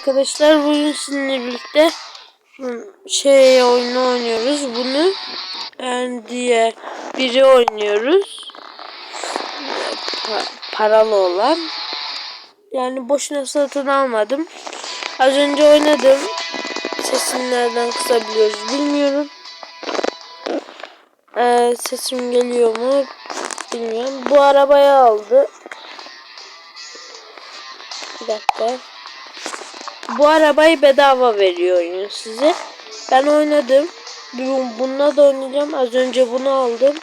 arkadaşlar bugün sizinle birlikte şey oyunu oynuyoruz. Bunu en diye biri oynuyoruz. Pa- paralı olan. Yani boşuna satın almadım. Az önce oynadım. Sesini nereden kısabiliyoruz bilmiyorum. Ee, sesim geliyor mu bilmiyorum. Bu arabayı aldı. Bir dakika. Bu arabayı bedava veriyor oyun size. Ben oynadım. Bu- Bununla da oynayacağım. Az önce bunu aldım.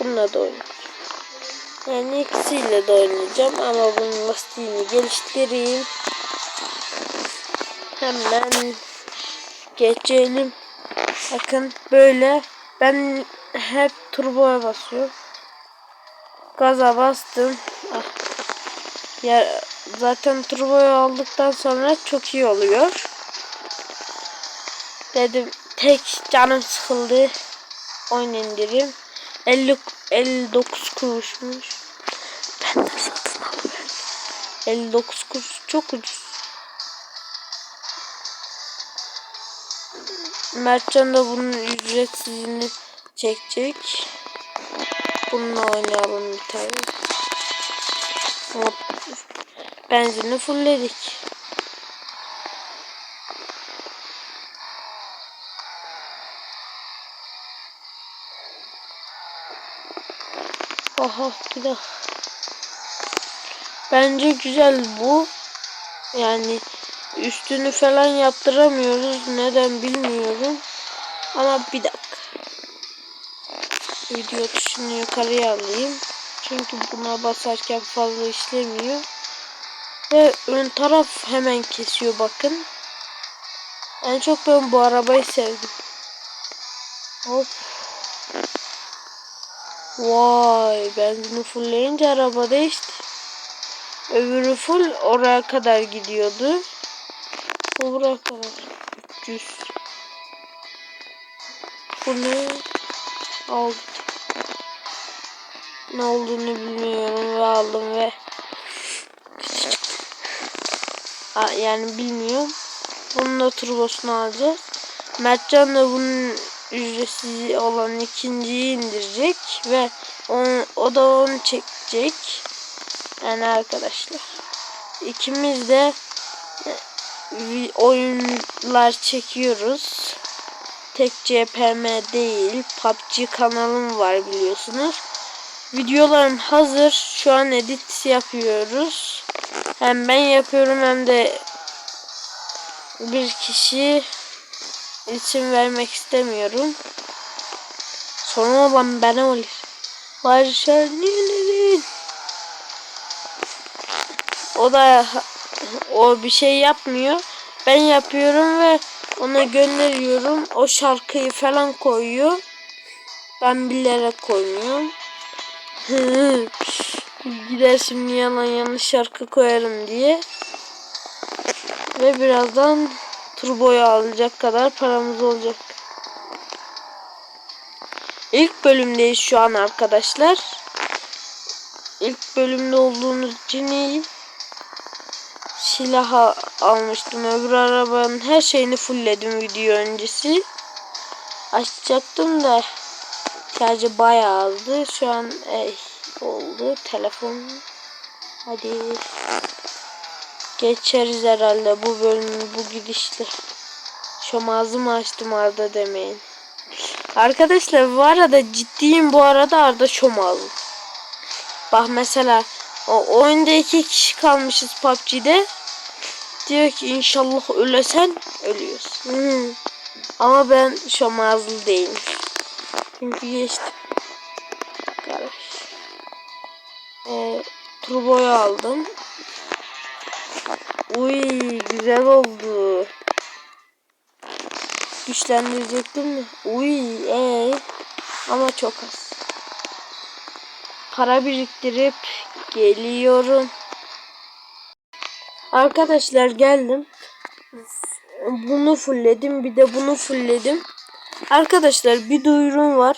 Bununla da oynayacağım. Yani ikisiyle de oynayacağım ama bunun lastiğini geliştireyim. Hemen geçelim. Bakın böyle ben hep turboya basıyorum. Gaza bastım. Ah. Ya zaten turboyu aldıktan sonra çok iyi oluyor. Dedim tek canım sıkıldı. Oyun indireyim. 50 59 kuruşmuş. Ben de satın alıyorum. 59 kuruş çok ucuz. Mertcan da bunun ücretsizini çekecek. Bununla oynayalım bir tane. Benzini fullledik. Aha bir daha. Bence güzel bu. Yani üstünü falan yaptıramıyoruz. Neden bilmiyorum. Ama bir dakika. Video tuşunu yukarıya alayım. Çünkü buna basarken fazla işlemiyor. Ve ön taraf hemen kesiyor bakın. En çok ben bu arabayı sevdim. Hop. Vay benzini fullleyince araba değişti. Öbürü full oraya kadar gidiyordu. Bu buraya kadar. 300. Bunu aldık. Ne olduğunu bilmiyorum ve aldım ve Ha, yani bilmiyorum. Bunun da turbosunu alacağız. Mertcan da bunun ücretsiz olan ikinciyi indirecek ve onu, o da onu çekecek. Yani arkadaşlar. ikimiz de e, oyunlar çekiyoruz. Tek CPM değil. PUBG kanalım var biliyorsunuz. Videolarım hazır. Şu an edit yapıyoruz. Hem ben yapıyorum hem de bir kişi isim vermek istemiyorum. Sorun olan ben olur. Barışanın O da o bir şey yapmıyor. Ben yapıyorum ve ona gönderiyorum. O şarkıyı falan koyuyor. Ben bilerek koymuyorum. Gider şimdi yalan yanlış şarkı koyarım diye. Ve birazdan turboyu alacak kadar paramız olacak. İlk bölümdeyiz şu an arkadaşlar. İlk bölümde olduğunuz için iyi. Silah almıştım. Öbür arabanın her şeyini fullledim video öncesi. Açacaktım da sadece bayağı azdı. Şu an ey, oldu. Telefon. Hadi. Geçeriz herhalde bu bölümü bu gidişle. Şu ağzımı açtım Arda demeyin. Arkadaşlar bu arada ciddiyim bu arada Arda şomazlı. Bak mesela o oyunda iki kişi kalmışız PUBG'de. Diyor ki inşallah ölesen ölüyorsun. Hmm. Ama ben şomazlı değilim. Çünkü geçtim. Garaj. Ee, turboyu aldım. Uy güzel oldu. Güçlendirecektim mi? Uy ee. Ama çok az. Para biriktirip geliyorum. Arkadaşlar geldim. Bunu fullledim. Bir de bunu fullledim. Arkadaşlar bir duyurum var.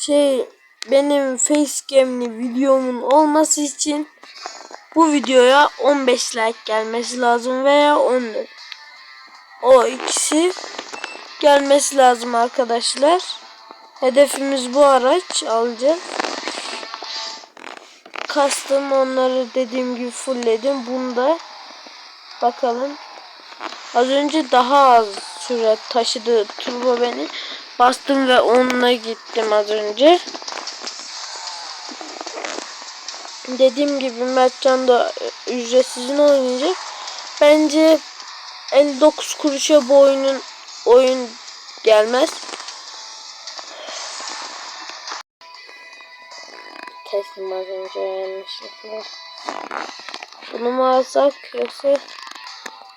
Şey benim facecam'li videomun olması için Bu videoya 15 like gelmesi lazım veya 14. O ikisi gelmesi lazım arkadaşlar. Hedefimiz bu araç alacağız. Kastım onları dediğim gibi fullledim. Bunda bakalım. Az önce daha az süre taşıdı turbo beni. Bastım ve onunla gittim az önce. Dediğim gibi Mertcan da ücretsizini oynayacak. Bence 59 kuruşa bu oyunun oyun gelmez. Teslim az önce yanlışlıkla. Bunu mu alsak yoksa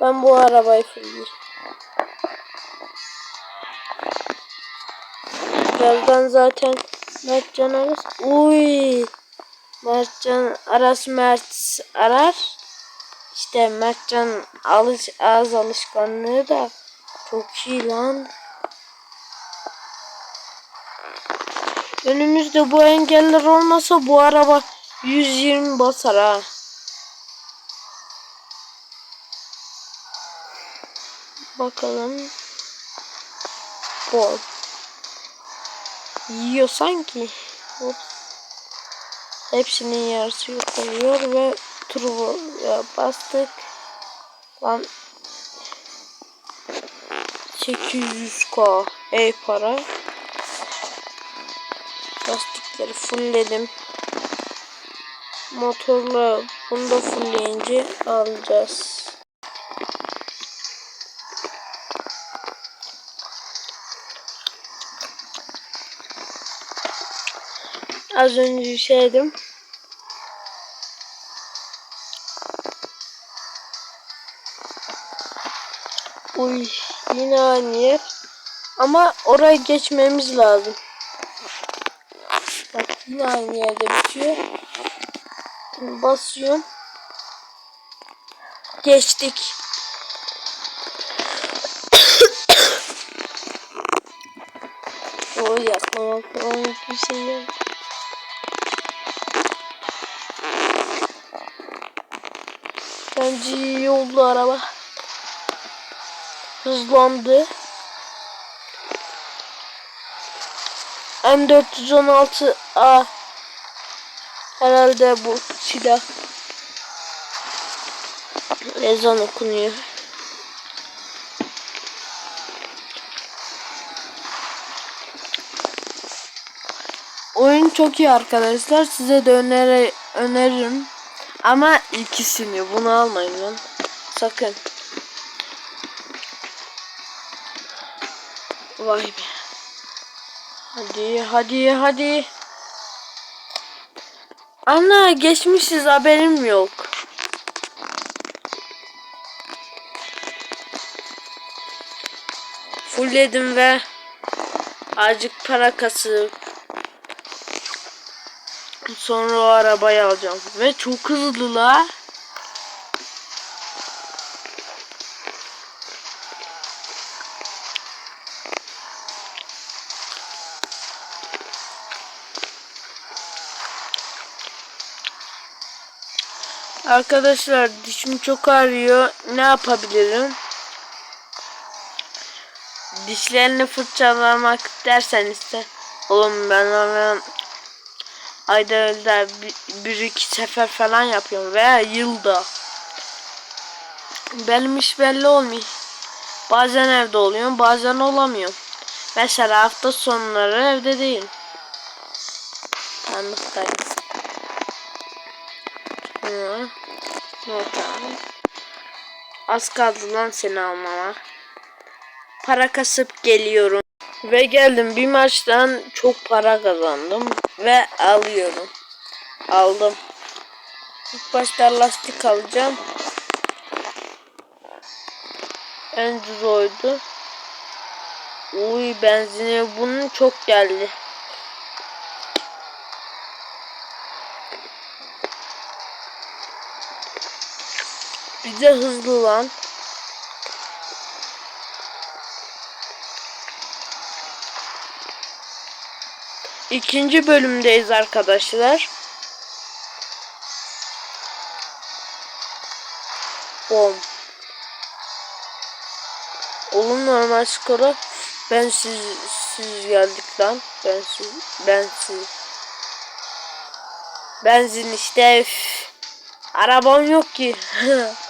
ben bu arabayı fırlayayım. Birazdan zaten Mertcan arar. Uy. Mertcan Aras Mert arar. İşte Mertcan alış ağız alışkanlığı da çok iyi lan. Önümüzde bu engeller olmasa bu araba 120 basar ha. Bakalım. Bol. Yiyor sanki. Hop. Hepsinin yarısı yok oluyor ve turboya bastık. Lan 800k ey para. Lastikleri fullledim. Motorla bunu da fullleyince alacağız. Az önce şeydim. Uy yine aynı yer. Ama oraya geçmemiz lazım. Bak yine aynı yerde bitiyor. Şimdi basıyorum. Geçtik. o yakmamak falan bir şey yok. Bence iyi oldu araba. Hızlandı. M416A Herhalde bu silah. Ezan okunuyor. Oyun çok iyi arkadaşlar. Size de öneri öneririm. Ama ikisini bunu almayın lan. Sakın. Vay be. Hadi hadi hadi. Ana geçmişiz haberim yok. Fullledim ve azıcık para kasıp sonra o arabayı alacağım. Ve çok hızlı la. Arkadaşlar dişim çok ağrıyor. Ne yapabilirim? Dişlerini fırçalamak derseniz de oğlum ben onu ayda öyle bir, bir iki sefer falan yapıyorum veya yılda. Benim iş belli olmuyor. Bazen evde oluyorum bazen olamıyorum. Mesela hafta sonları evde değilim. Anlıktayım. Hı. Tamam. Az kaldı lan seni almama. Para kasıp geliyorum. Ve geldim bir maçtan çok para kazandım. Ve alıyorum. Aldım. İlk başta lastik alacağım. En oydu. Uy benzini bunun çok geldi. Bir de hızlı lan. İkinci bölümdeyiz arkadaşlar. Bom. Oğlum normal skoru ben siz siz geldik lan. Ben siz ben siz. Benzin işte. Arabam yok ki.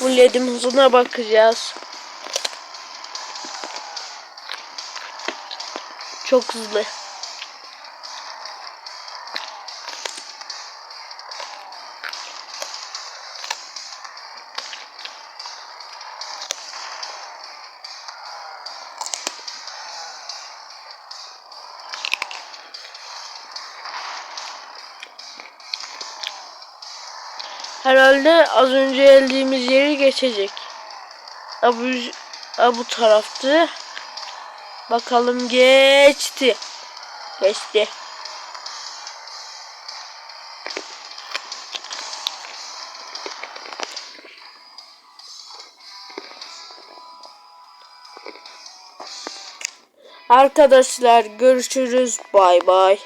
Fulledim hızına bakacağız. Çok hızlı. Herhalde az önce geldiğimiz yeri geçecek. Ha bu, bu taraftı. Bakalım geçti. Geçti. Arkadaşlar görüşürüz. Bay bay.